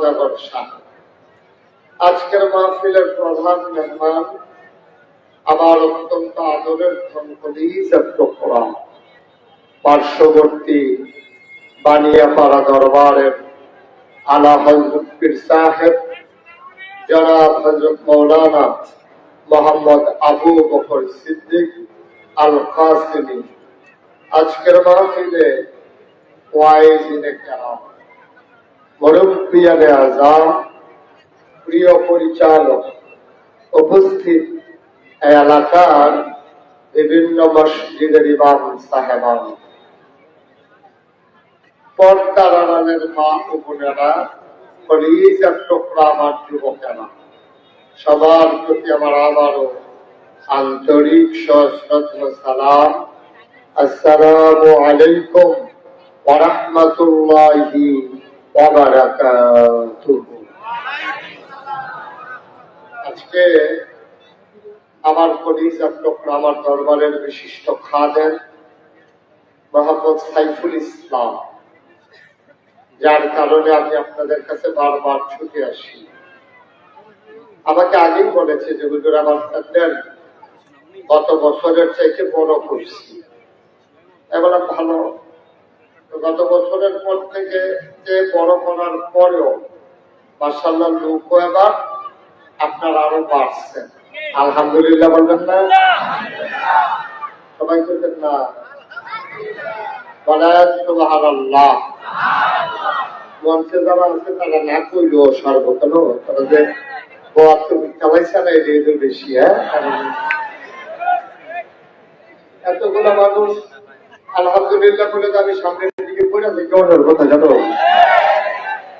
সৌদাগর শাহ আজকের মাহফিলের প্রধান মেহমান আমার অত্যন্ত আদরের ধনকলিজার টুকরা পার্শ্ববর্তী বানিয়াপাড়া দরবারের আলা হজরত পীর সাহেব, জনাব হজরত মৌলানা মোহাম্মদ আবু বকর সিদ্দিক আল কাসিমি আজকের মাহফিলে ওয়াইজিনে কেরাম। মুরব্বিয়ানে প্রিয় পরিচালক, উপস্থিত এলাকার বিভিন্ন মসজিদের ইমাম মা ও বোনেরা আমার যুবকেরা, সবার প্রতি আমার আবারও আন্তরিক সশ্রদ্ধ সালাম। আসসালামু আলাইকুম আজকে আমার টুকরা আমার দরবারের বিশিষ্ট খাদেন মোহাম্মদ সাইফুল ইসলাম, যার কারণে আমি আপনাদের কাছে বারবার ছুটে আসি। আমাকে আগেই বলেছে যে, হুজুর, আমার প্যান্ডেল গত বছরের চাইতে বড় করছি এবার ভালো। গত বছরের পর থেকে যে বড় করার পরেও মার্শাল্লাহ লোকও এবার আপনার আরও বাড়ছেন আলহামদুলিল্লাহ বলবেন না? সবাই বলবেন না। হ্যাঁ? আলহামদুলিল্লাহ বলে আমি সামনের দিকে পড়ে কেমন কথা জানো।